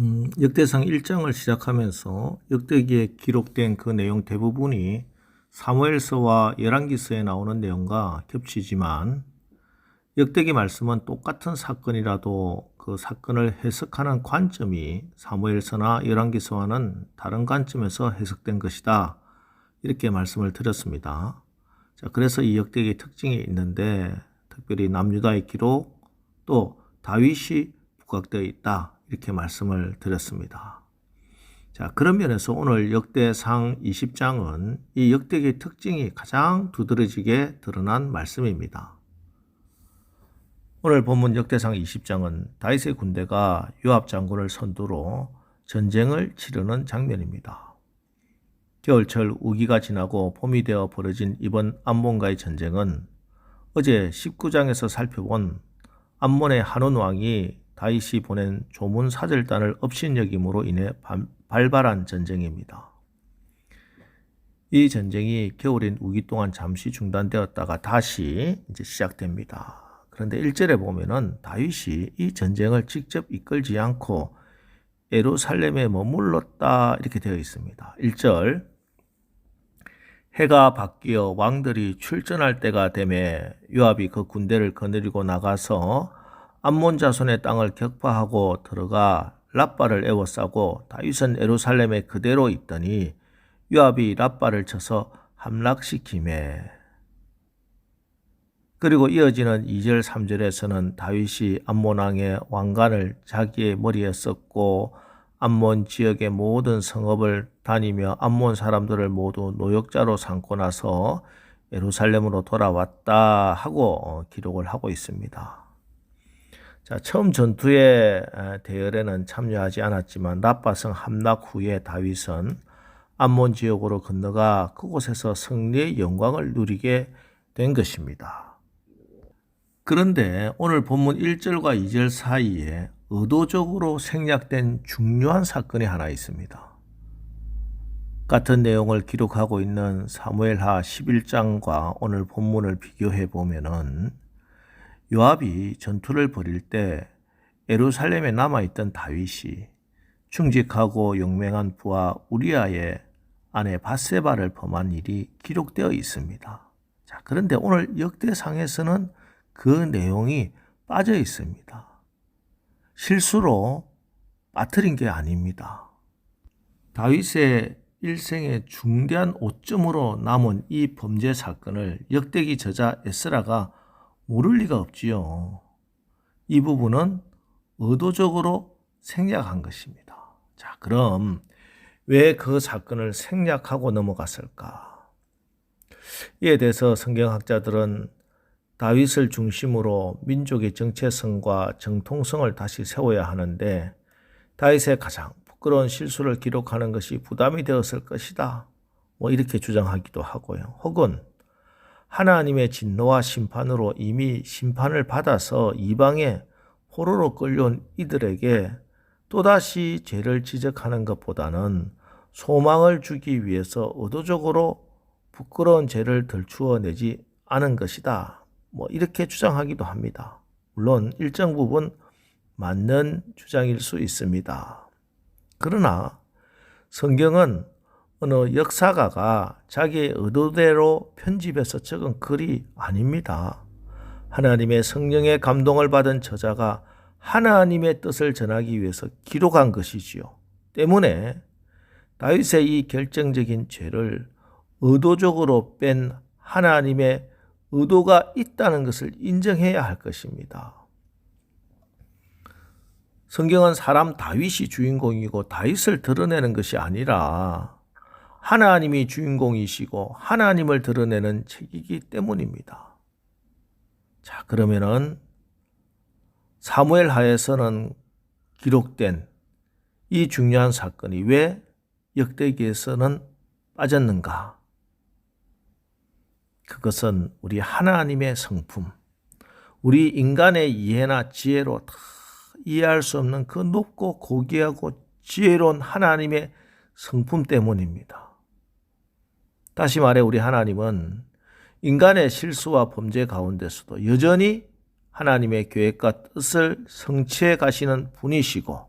음, 역대상 1장을 시작하면서 역대기에 기록된 그 내용 대부분이 사무엘서와 열왕기서에 나오는 내용과 겹치지만 역대기 말씀은 똑같은 사건이라도 그 사건을 해석하는 관점이 사무엘서나 열왕기서와는 다른 관점에서 해석된 것이다. 이렇게 말씀을 드렸습니다. 자, 그래서 이 역대기 특징이 있는데 특별히 남유다의 기록 또 다윗이 부각되어 있다. 이렇게 말씀을 드렸습니다. 자, 그런 면에서 오늘 역대상 20장은 이 역대기의 특징이 가장 두드러지게 드러난 말씀입니다. 오늘 본문 역대상 20장은 다윗의 군대가 요압 장군을 선두로 전쟁을 치르는 장면입니다. 겨울철 우기가 지나고 봄이 되어 벌어진 이번 암몬과의 전쟁은 어제 19장에서 살펴본 암몬의 한원 왕이 다윗이 보낸 조문 사절단을 업신여김으로 인해 발발한 전쟁입니다. 이 전쟁이 겨울인 우기 동안 잠시 중단되었다가 다시 이제 시작됩니다. 그런데 1절에 보면은 다윗이 이 전쟁을 직접 이끌지 않고 에루살렘에 머물렀다 이렇게 되어 있습니다. 1절 해가 바뀌어 왕들이 출전할 때가 되매 요압이 그 군대를 거느리고 나가서 암몬 자손의 땅을 격파하고 들어가 랍바를 에워싸고 다윗은 에루살렘에 그대로 있더니 요압이 랍바를 쳐서 함락시키매 그리고 이어지는 2절 3절에서는 다윗이 암몬 왕의 왕관을 자기의 머리에 썼고 암몬 지역의 모든 성읍을 다니며 암몬 사람들을 모두 노역자로 삼고 나서 예루살렘으로 돌아왔다 하고 기록을 하고 있습니다. 자, 처음 전투의 대열에는 참여하지 않았지만 나빠성 함락 후에 다윗은 암몬 지역으로 건너가 그곳에서 승리의 영광을 누리게 된 것입니다. 그런데 오늘 본문 1절과 2절 사이에 의도적으로 생략된 중요한 사건이 하나 있습니다. 같은 내용을 기록하고 있는 사무엘하 11장과 오늘 본문을 비교해 보면은 요압이 전투를 벌일 때 에루살렘에 남아있던 다윗이 충직하고 용맹한 부하 우리아의 아내 바세바를 범한 일이 기록되어 있습니다. 자, 그런데 오늘 역대상에서는 그 내용이 빠져 있습니다. 실수로 빠뜨린 게 아닙니다. 다윗의 일생의 중대한 오점으로 남은 이 범죄 사건을 역대기 저자 에스라가 모를 리가 없지요. 이 부분은 의도적으로 생략한 것입니다. 자, 그럼 왜 그 사건을 생략하고 넘어갔을까? 이에 대해서 성경학자들은 다윗을 중심으로 민족의 정체성과 정통성을 다시 세워야 하는데 다윗의 가장 부끄러운 실수를 기록하는 것이 부담이 되었을 것이다. 뭐 이렇게 주장하기도 하고요. 혹은 하나님의 진노와 심판으로 이미 심판을 받아서 이방에 포로로 끌려온 이들에게 또다시 죄를 지적하는 것보다는 소망을 주기 위해서 의도적으로 부끄러운 죄를 덜추어내지 않은 것이다. 뭐 이렇게 주장하기도 합니다. 물론 일정 부분 맞는 주장일 수 있습니다. 그러나 성경은 어느 역사가가 자기의 의도대로 편집해서 적은 글이 아닙니다. 하나님의 성령의 감동을 받은 저자가 하나님의 뜻을 전하기 위해서 기록한 것이지요. 때문에 다윗의 이 결정적인 죄를 의도적으로 뺀 하나님의 의도가 있다는 것을 인정해야 할 것입니다. 성경은 사람 다윗이 주인공이고 다윗을 드러내는 것이 아니라 하나님이 주인공이시고 하나님을 드러내는 책이기 때문입니다. 자, 그러면은 사무엘 하에서는 기록된 이 중요한 사건이 왜 역대기에서는 빠졌는가? 그것은 우리 하나님의 성품, 우리 인간의 이해나 지혜로 다 이해할 수 없는 그 높고 고귀하고 지혜로운 하나님의 성품 때문입니다. 다시 말해 우리 하나님은 인간의 실수와 범죄 가운데서도 여전히 하나님의 계획과 뜻을 성취해 가시는 분이시고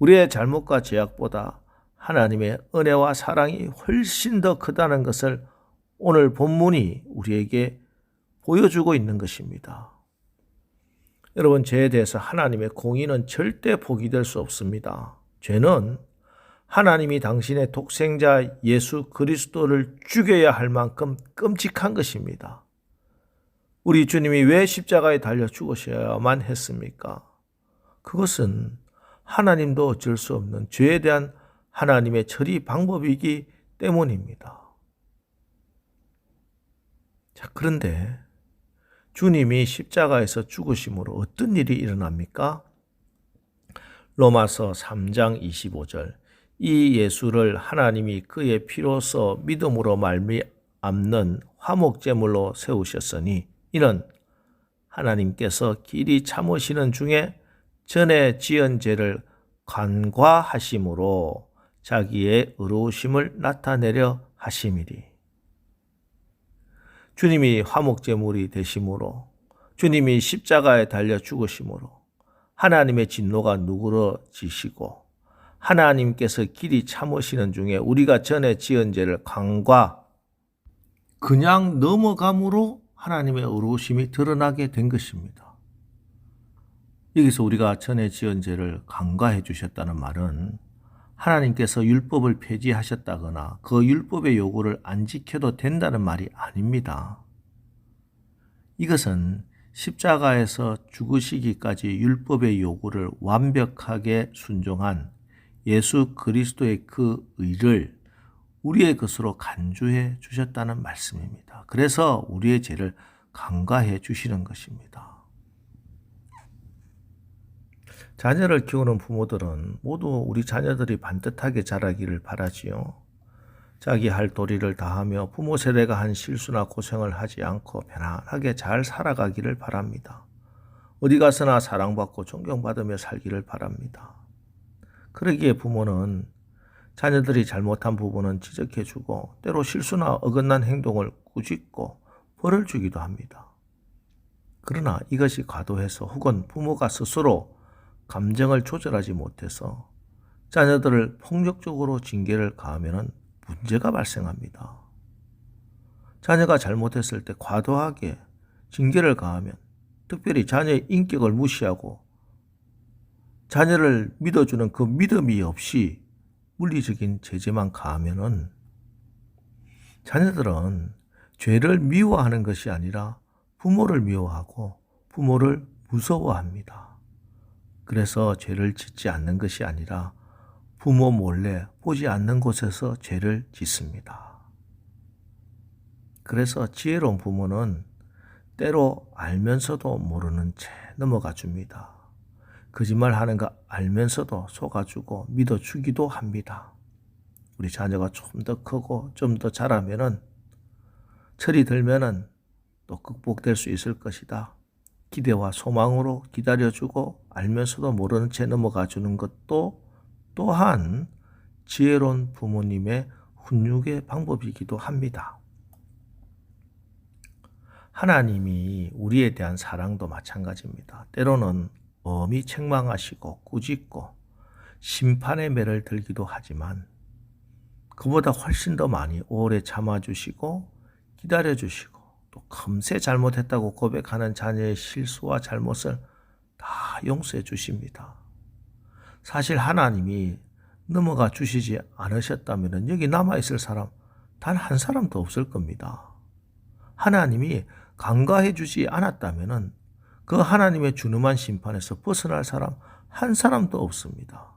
우리의 잘못과 죄악보다 하나님의 은혜와 사랑이 훨씬 더 크다는 것을 오늘 본문이 우리에게 보여주고 있는 것입니다. 여러분, 죄에 대해서 하나님의 공의는 절대 포기될 수 없습니다. 죄는 하나님이 당신의 독생자 예수 그리스도를 죽여야 할 만큼 끔찍한 것입니다. 우리 주님이 왜 십자가에 달려 죽으셔야만 했습니까? 그것은 하나님도 어쩔 수 없는 죄에 대한 하나님의 처리 방법이기 때문입니다. 자, 그런데 주님이 십자가에서 죽으심으로 어떤 일이 일어납니까? 로마서 3장 25절. 이 예수를 하나님이 그의 피로서 믿음으로 말미암는 화목제물로 세우셨으니 이는 하나님께서 길이 참으시는 중에 전에 지은 죄를 간과하심으로 자기의 의로우심을 나타내려 하심이리. 주님이 화목제물이 되심으로 주님이 십자가에 달려 죽으심으로 하나님의 진노가 누그러지시고 하나님께서 길이 참으시는 중에 우리가 전에 지은 죄를 강과 그냥 넘어감으로 하나님의 의로우심이 드러나게 된 것입니다. 여기서 우리가 전에 지은 죄를 강과해 주셨다는 말은 하나님께서 율법을 폐지하셨다거나 그 율법의 요구를 안 지켜도 된다는 말이 아닙니다. 이것은 십자가에서 죽으시기까지 율법의 요구를 완벽하게 순종한 예수 그리스도의 그 의를 우리의 것으로 간주해 주셨다는 말씀입니다. 그래서 우리의 죄를 강가해 주시는 것입니다. 자녀를 키우는 부모들은 모두 우리 자녀들이 반듯하게 자라기를 바라지요. 자기 할 도리를 다하며 부모 세대가 한 실수나 고생을 하지 않고 편안하게 잘 살아가기를 바랍니다. 어디 가서나 사랑받고 존경받으며 살기를 바랍니다. 그러기에 부모는 자녀들이 잘못한 부분은 지적해주고 때로 실수나 어긋난 행동을 꾸짖고 벌을 주기도 합니다. 그러나 이것이 과도해서 혹은 부모가 스스로 감정을 조절하지 못해서 자녀들을 폭력적으로 징계를 가하면 문제가 발생합니다. 자녀가 잘못했을 때 과도하게 징계를 가하면 특별히 자녀의 인격을 무시하고 자녀를 믿어주는 그 믿음이 없이 물리적인 제재만 가하면은 자녀들은 죄를 미워하는 것이 아니라 부모를 미워하고 부모를 무서워합니다. 그래서 죄를 짓지 않는 것이 아니라 부모 몰래 보지 않는 곳에서 죄를 짓습니다. 그래서 지혜로운 부모는 때로 알면서도 모르는 채 넘어가 줍니다. 거짓말 하는 거 알면서도 속아주고 믿어주기도 합니다. 우리 자녀가 좀 더 크고 좀 더 자라면은 철이 들면은 또 극복될 수 있을 것이다. 기대와 소망으로 기다려주고 알면서도 모르는 채 넘어가 주는 것도 또한 지혜로운 부모님의 훈육의 방법이기도 합니다. 하나님이 우리에 대한 사랑도 마찬가지입니다. 때로는 엄히 책망하시고 꾸짖고 심판의 매를 들기도 하지만 그보다 훨씬 더 많이 오래 참아주시고 기다려주시고 또 금세 잘못했다고 고백하는 자녀의 실수와 잘못을 다 용서해 주십니다. 사실 하나님이 넘어가 주시지 않으셨다면 여기 남아있을 사람 단 한 사람도 없을 겁니다. 하나님이 간과해 주지 않았다면 그 하나님의 준엄한 심판에서 벗어날 사람 한 사람도 없습니다.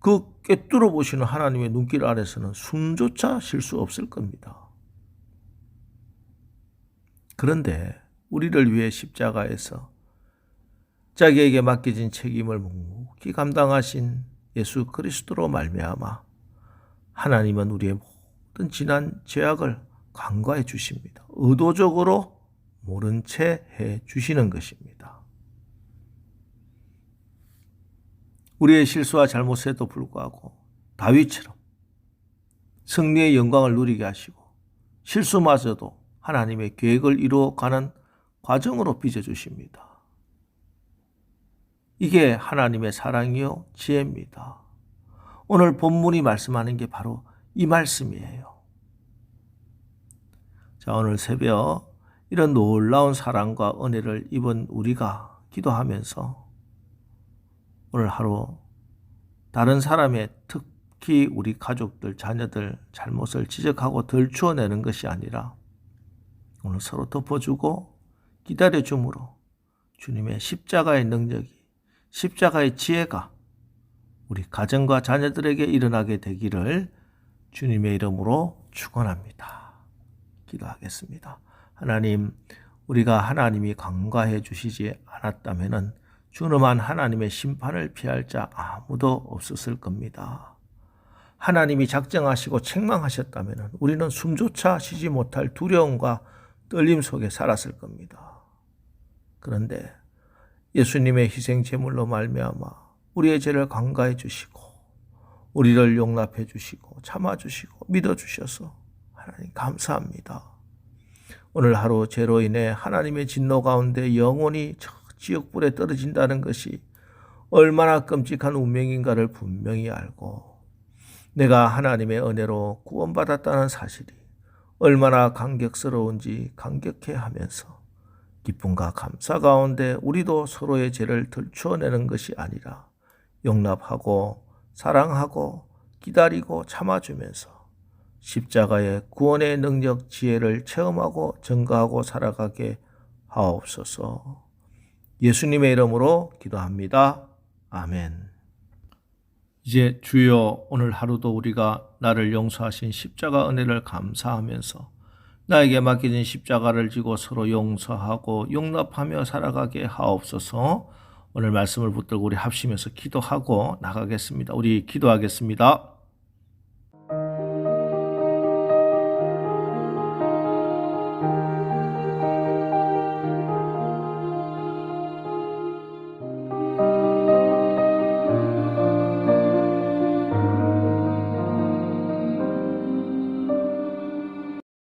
그 꿰뚫어 보시는 하나님의 눈길 아래서는 숨조차 쉴 수 없을 겁니다. 그런데 우리를 위해 십자가에서 자기에게 맡겨진 책임을 묵묵히 감당하신 예수 그리스도로 말미암아 하나님은 우리의 모든 지난 죄악을 간과해 주십니다. 의도적으로 모른 채 해 주시는 것입니다. 우리의 실수와 잘못에도 불구하고 다윗처럼 승리의 영광을 누리게 하시고 실수마저도 하나님의 계획을 이루어가는 과정으로 빚어주십니다. 이게 하나님의 사랑이요 지혜입니다. 오늘 본문이 말씀하는 게 바로 이 말씀이에요. 자, 오늘 새벽 이런 놀라운 사랑과 은혜를 입은 우리가 기도하면서 오늘 하루 다른 사람의 특히 우리 가족들, 자녀들 잘못을 지적하고 덜추어내는 것이 아니라 오늘 서로 덮어주고 기다려줌으로 주님의 십자가의 능력이 십자가의 지혜가 우리 가정과 자녀들에게 일어나게 되기를 주님의 이름으로 축원합니다. 기도하겠습니다. 하나님, 우리가 하나님이 강과해 주시지 않았다면은 주님한 하나님의 심판을 피할 자 아무도 없었을 겁니다. 하나님이 작정하시고 책망하셨다면 우리는 숨조차 쉬지 못할 두려움과 떨림 속에 살았을 겁니다. 그런데 예수님의 희생 제물로 말미암아 우리의 죄를 강가해 주시고 우리를 용납해 주시고 참아 주시고 믿어 주셔서 하나님 감사합니다. 오늘 하루 죄로 인해 하나님의 진노 가운데 영원히 저 지옥불에 떨어진다는 것이 얼마나 끔찍한 운명인가를 분명히 알고 내가 하나님의 은혜로 구원받았다는 사실이 얼마나 감격스러운지 감격해 하면서 기쁨과 감사 가운데 우리도 서로의 죄를 덜추어내는 것이 아니라 용납하고 사랑하고 기다리고 참아주면서 십자가의 구원의 능력 지혜를 체험하고 증거하고 살아가게 하옵소서. 예수님의 이름으로 기도합니다. 아멘. 이제 주여 오늘 하루도 우리가 나를 용서하신 십자가 은혜를 감사하면서 나에게 맡겨진 십자가를 지고 서로 용서하고 용납하며 살아가게 하옵소서. 오늘 말씀을 붙들고 우리 합심해서 기도하고 나가겠습니다. 우리 기도하겠습니다.